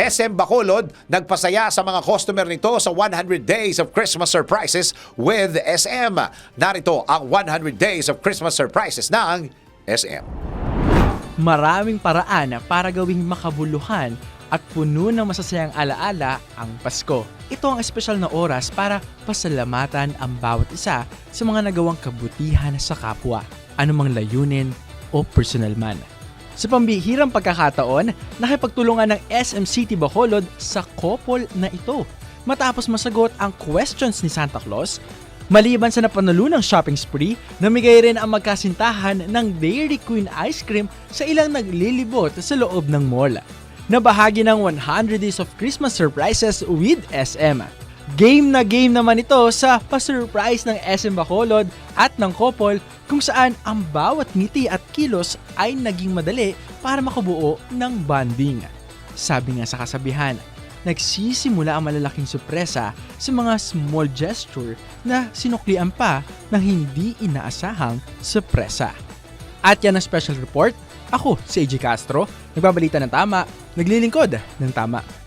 SM Bacolod nagpasaya sa mga customer nito sa 100 Days of Christmas Surprises with SM. Narito ang 100 Days of Christmas Surprises ng SM. Maraming paraan para gawing makabuluhan at puno ng masasayang alaala ang Pasko. Ito ang espesyal na oras para pasalamatan ang bawat isa sa mga nagawang kabutihan sa kapwa, anumang layunin o personal man. Sa pambihirang pagkakataon, nakipagtulungan ng SM City Bacolod sa couple na ito. Matapos masagot ang questions ni Santa Claus, Maliban sa napanalunang shopping spree, namigay rin ang magkasintahan ng Dairy Queen ice cream sa ilang naglilibot sa loob ng mall. Nabahagi ng 100 Days of Christmas Surprises with SM. Game na game naman ito sa pa-surprise ng SM Bacolod at ng couple kung saan ang bawat ngiti at kilos ay naging madali para makabuo ng bonding. Sabi nga sa kasabihan, nagsisimula ang malalaking sorpresa sa mga small gesture na sinuklian pa ng hindi inaasahang sorpresa. At yan ang special report. Ako si AJ Castro, nagbabalita ng tama, naglilingkod ng tama.